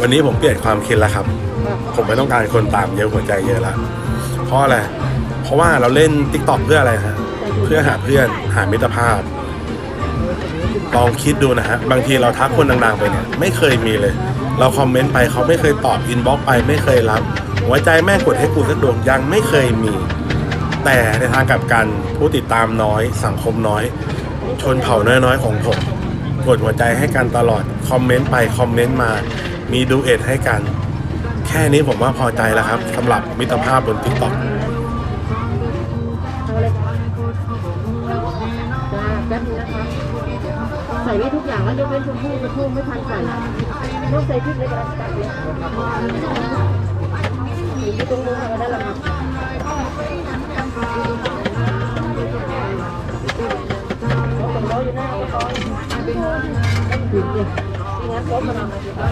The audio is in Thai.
วันนี้ผมเปลี่ยนความคิดแล้วครับ ผมไม่ต้องการคนตามเยอะหัวใจเยอะแล้วเพราะอะไร เพราะว่าเราเล่นติ๊กต็อกเพื่ออะไรฮะ เพื่อหาเพื่อนหามิตรภาพ ลองคิดดูนะฮะ บางทีเราทักคนดังๆไปเนี่ยไม่เคยมีเลย เราคอมเมนต์ไปเขาไม่เคยตอบอินบ็อกไปไม่เคยรับ หัวใจแม่กดให้กูสักดวงยังไม่เคยมี แต่ในทางกลับกันผู้ติดตามน้อยสังคมน้อย ชนเผ่าน้อยๆของผมกดหัวใจให้กันตลอดคอมเมนต์ไปคอมเมนต์มา มีดูเอทให้กัน แค่นี้ผมว่าพอใจแล้วครับสำหรับมิตรภาพบนทิกตอกเอาเลยค่ะจ้าแป๊บนึงนะคะใส่ไว้ทุกอย่างแล้วยกเว้นชมพู่ชมพู่ไม่ทันใส่ยกใส่พริกเลยกันตัดเลยอยู่ตรงนู้นเอาไว้ได้ล้วค่ะเอาสองร้อยอยู่หน้าเอาไปก่อนเอาไปเลยต้องงั้นรถมันเอามา